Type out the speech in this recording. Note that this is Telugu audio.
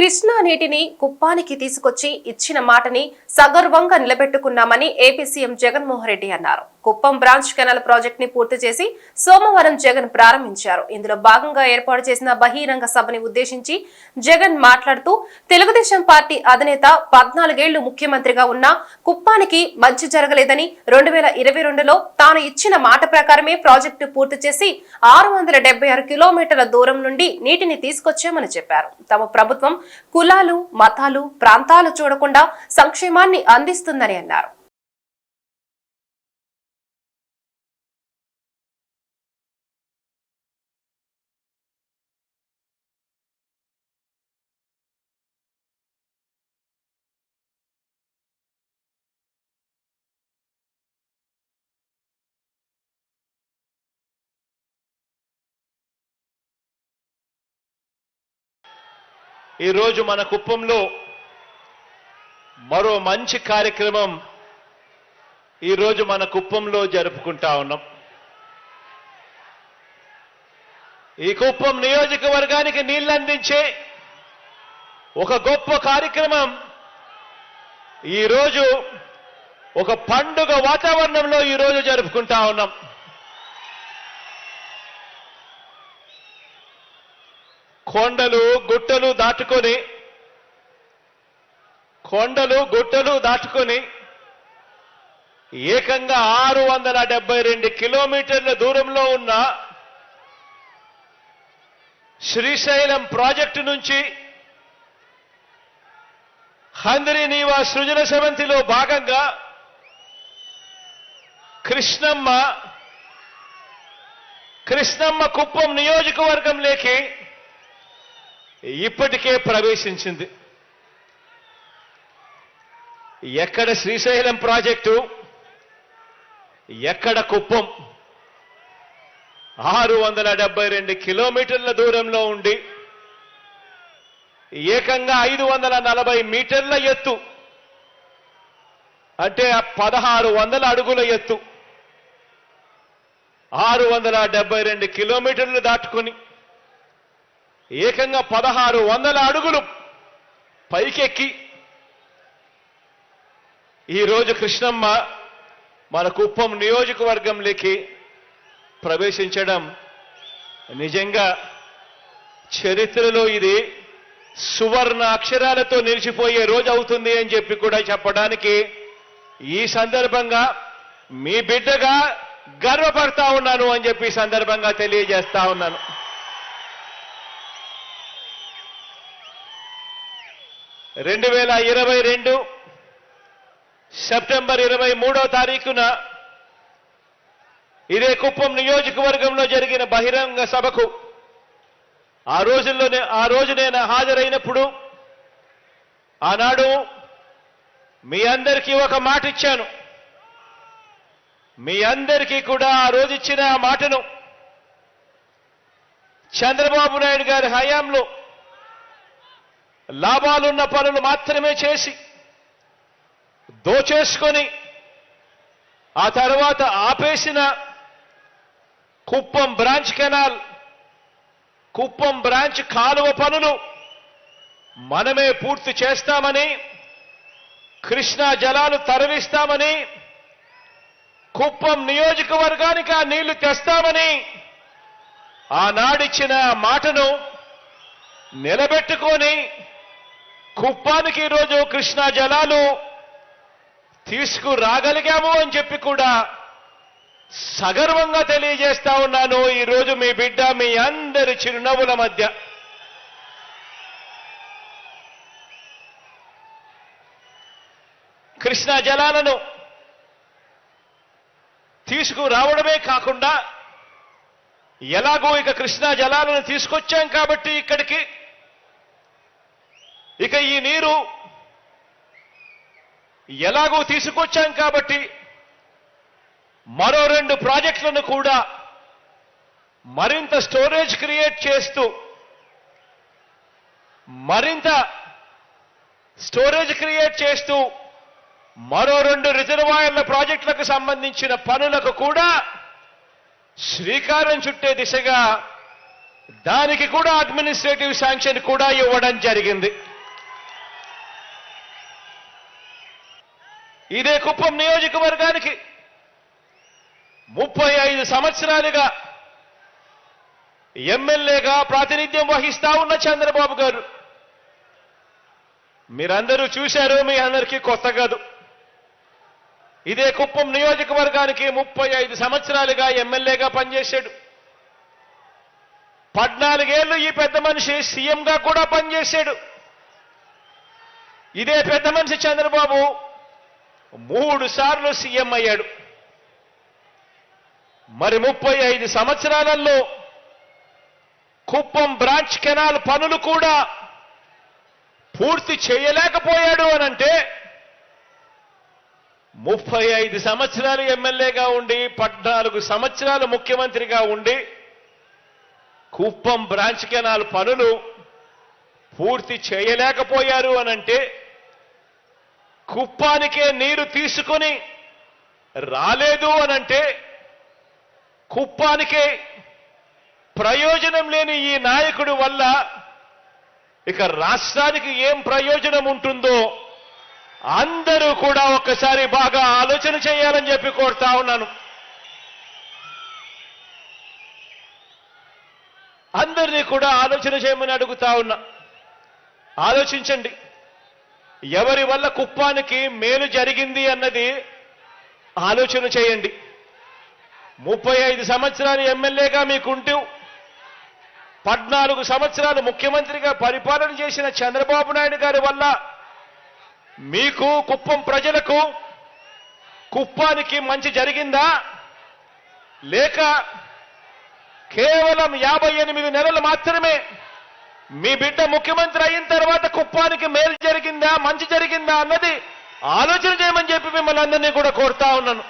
కృష్ణా నీటిని కుప్పానికి తీసుకొచ్చి ఇచ్చిన మాటని సగర్వంగా నిలబెట్టుకున్నామని ఏపీ సీఎం జగన్మోహన్ రెడ్డి అన్నారు. కుప్పం బ్రాంచ్ కెనాల్ ప్రాజెక్ట్ని పూర్తి చేసి సోమవారం జగన్ ప్రారంభించారు. ఇందులో భాగంగా ఏర్పాటు చేసిన బహిరంగ సభని ఉద్దేశించి జగన్ మాట్లాడుతూ తెలుగుదేశం పార్టీ అధినేత పద్నాలుగేళ్ళు ముఖ్యమంత్రిగా ఉన్న కుప్పానికి మంచి జరగలేదని రెండు వేల ఇరవై రెండులో తాను ఇచ్చిన మాట ప్రకారమే ప్రాజెక్టు పూర్తి చేసి ఆరు వందల డెబ్బై ఆరు కిలోమీటర్ల దూరం నుండి నీటిని తీసుకొచ్చామని చెప్పారు. తమ ప్రభుత్వం కులాలు మతాలు ప్రాంతాలు చూడకుండా సంక్షేమాన్ని అందిస్తుందని అన్నారు. ఈరోజు మన కుప్పంలో మరో మంచి కార్యక్రమం ఈరోజు మన కుప్పంలో జరుపుకుంటా ఉన్నాం. ఈ కుప్పం నియోజకవర్గానికి నీళ్ళందించే అందించే ఒక గొప్ప కార్యక్రమం. ఈరోజు ఒక పండుగ వాతావరణంలో ఈరోజు జరుపుకుంటా ఉన్నాం. కొండలు గుట్టలు దాటుకొని కొండలు గుట్టలు దాటుకొని ఏకంగా ఆరు వందల డెబ్బై రెండు కిలోమీటర్ల దూరంలో ఉన్న శ్రీశైలం ప్రాజెక్టు నుంచి హంద్రి నీవా సృజన సమంతిలో భాగంగా కృష్ణమ్మ కృష్ణమ్మ కుప్పం నియోజకవర్గంలోకి ఇప్పటికే ప్రవేశించింది. ఎక్కడ శ్రీశైలం ప్రాజెక్టు ఎక్కడ కుప్పం ఆరు వందల డెబ్బై రెండు కిలోమీటర్ల దూరంలో ఉండి ఏకంగా ఐదు వందల నలభై మీటర్ల ఎత్తు అంటే పదహారు వందల అడుగుల ఎత్తు ఆరు వందల డెబ్బై రెండు కిలోమీటర్లు దాటుకుని ఏకంగా పదహారు వందల అడుగులు పైకెక్కి. ఈరోజు కృష్ణమ్మ మన కుప్పం నియోజకవర్గంలోకి ప్రవేశించడం నిజంగా చరిత్రలో ఇది సువర్ణ అక్షరాలతో నిలిచిపోయే రోజు అవుతుంది అని చెప్పి కూడా చెప్పడానికి ఈ సందర్భంగా మీ బిడ్డగా గర్వపడతా ఉన్నాను అని చెప్పి సందర్భంగా తెలియజేస్తా ఉన్నాను. రెండు వేల ఇరవై రెండు సెప్టెంబర్ ఇరవై మూడో తారీఖున ఇదే కుప్పం నియోజకవర్గంలో జరిగిన బహిరంగ సభకు ఆ రోజుల్లోనే ఆ రోజు నేను హాజరైనప్పుడు ఆనాడు మీ అందరికీ ఒక మాట ఇచ్చాను. మీ అందరికీ కూడా ఆ రోజు ఇచ్చిన ఆ మాటను చంద్రబాబు నాయుడు గారి హయాంలో లాభాలున్న పనులు మాత్రమే చేసి దోచేసుకొని ఆ తర్వాత ఆపేసిన Kuppam branch canal Kuppam branch కాలువ పనులు మనమే పూర్తి చేస్తామని కృష్ణా జలాలు తరలిస్తామని కుప్పం నియోజకవర్గానికి ఆ నీళ్ళు తెస్తామని ఆనాడిచ్చిన మాటను నిలబెట్టుకొని కుప్పానికి ఈరోజు కృష్ణా జలాలు తీసుకురాగలిగాము అని చెప్పి కూడా సగర్వంగా తెలియజేస్తా ఉన్నాను. ఈరోజు మీ బిడ్డ మీ అందరి చిరునవ్వుల మధ్య. కృష్ణా జలాలను తీసుకురావడమే కాకుండా ఎలాగో ఇక కృష్ణా జలాలను తీసుకొచ్చాం కాబట్టి ఇక్కడికి ఇక ఈ నీరు ఎలాగో తీసుకొచ్చాం కాబట్టి మరో రెండు ప్రాజెక్టులను కూడా మరింత స్టోరేజ్ క్రియేట్ చేస్తూ మరింత స్టోరేజ్ క్రియేట్ చేస్తూ మరో రెండు రిజర్వాయర్ల ప్రాజెక్టులకు సంబంధించిన పనులకు కూడా శ్రీకారం చుట్టే దిశగా దానికి కూడా అడ్మినిస్ట్రేటివ్ శాంక్షన్ కూడా ఇవ్వడం జరిగింది. ఇదే కుప్పం నియోజకవర్గానికి ముప్పై ఐదు సంవత్సరాలుగా ఎమ్మెల్యేగా ప్రాతినిధ్యం వహిస్తా ఉన్న చంద్రబాబు గారు. మీరందరూ చూశారు మీ అందరికీ కొత్త కాదు. ఇదే కుప్పం నియోజకవర్గానికి ముప్పై ఐదు సంవత్సరాలుగా ఎమ్మెల్యేగా పనిచేశాడు. పద్నాలుగేళ్ళు ఈ పెద్ద మనిషి సీఎంగా కూడా పనిచేశాడు. ఇదే పెద్ద మనిషి చంద్రబాబు మూడు సార్లు సీఎం అయ్యాడు. మరి ముప్పై ఐదు సంవత్సరాలలో కుప్పం బ్రాంచ్ కెనాల్ పనులు కూడా పూర్తి చేయలేకపోయాడు అనంటే ముప్పై ఐదు సంవత్సరాలు ఎమ్మెల్యేగా ఉండి పద్నాలుగు సంవత్సరాలు ముఖ్యమంత్రిగా ఉండి కుప్పం బ్రాంచ్ కెనాల్ పనులు పూర్తి చేయలేకపోయారు అనంటే కుప్పానికే నీరు తీసుకొని రాలేదు అనంటే కుప్పానికే ప్రయోజనం లేని ఈ నాయకుడు వల్ల ఇక రాష్ట్రానికి ఏం ప్రయోజనం ఉంటుందో అందరూ కూడా ఒక్కసారి బాగా ఆలోచన చేయాలని చెప్పి కోరుతా ఉన్నాను. అందరినీ కూడా ఆలోచన చేయమని అడుగుతా ఉన్నా. ఆలోచించండి. ఎవరి వల్ల కుప్పానికి మేలు జరిగింది అన్నది ఆలోచన చేయండి. ముప్పై ఐదు సంవత్సరాలు ఎమ్మెల్యేగా మీకుంటూ పద్నాలుగు సంవత్సరాలు ముఖ్యమంత్రిగా పరిపాలన చేసిన చంద్రబాబు నాయుడు గారి వల్ల మీకు కుప్పం ప్రజలకు కుప్పానికి మంచి జరిగిందా? లేక కేవలం యాభై ఎనిమిది నెలలు మాత్రమే మీ బిడ్డ ముఖ్యమంత్రి అయిన తర్వాత కుప్పానికి మేలు జరిగిందా మంచి జరిగిందా అన్నది ఆలోచన చేయమని చెప్పి మిమ్మల్ని అందరినీ కూడా కోరుతా ఉన్నాను.